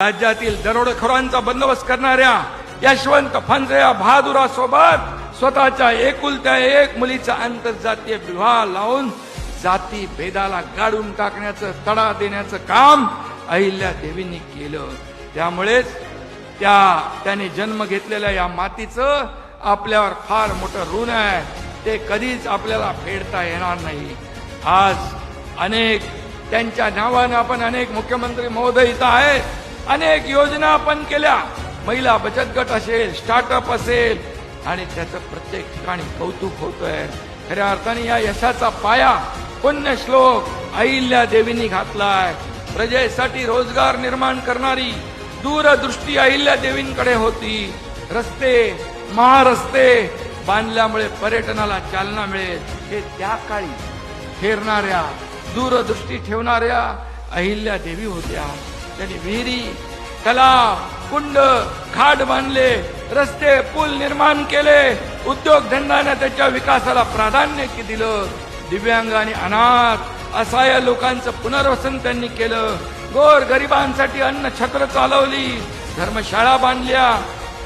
राज्यातील दरोडखोरांचा बंदोबस्त करणाऱ्या यशवंत फणसे बहादुरासोबत स्वतःच्या एकुलत्या एक मुलीचा आंतरजातीय विवाह लावून जाती भेदाला गाडून टाकण्याचं तडा देण्याचं काम अहिल्या देवींनी केलं. त्यामुळेच त्या त्याने जन्म घेतलेल्या या मातीचं आपल्यावर फार मोठं ऋण आहे. ते कधीच आपल्याला फेडता येणार नाही. आज अनेक त्यांच्या नावानं आपण अनेक मुख्यमंत्री महोदय इथं आहेत. अनेक योजना आपण केल्या. महिला बचत गट असेल स्टार्टअप असेल आणि त्याचं प्रत्येक ठिकाणी कौतुक होतंय. खऱ्या अर्थाने या यशाचा पाया पुण्य श्लोक अहिल्या देवींनी घातलाय. प्रजेसाठी रोजगार निर्माण करणारी दूरदृष्टी अहिल्या देवींकडे होती. रस्ते महारस्ते बांधल्यामुळे पर्यटनाला चालना मिळेल. हे त्या काळी फेरणाऱ्या दूरदृष्टी ठेवणाऱ्या अहिल्या देवी होत्या. त्यांनी विहिरी तलाव कुंड खाड बांधले रस्ते पूल निर्माण केले. उद्योगधंद्याने त्याच्या विकासाला प्राधान्य की दिलं. दिव्यांग आणि अनाथ असहाय्य लोकांचं पुनर्वसन त्यांनी केलं. गोर गरिबांसाठी अन्न छत्र चालवली. धर्मशाळा बांधल्या.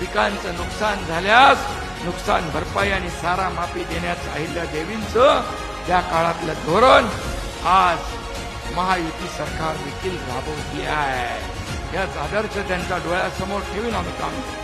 पिकांचं नुकसान झाल्यास नुकसान भरपाई आणि सारा माफी देण्याचं अहिल्या देवींचं त्या काळातलं धोरण आज महायुती सरकार देखील राबवली आहे. याच आदर्श त्यांच्या डोळ्यासमोर ठेवून आम्ही काम. केलं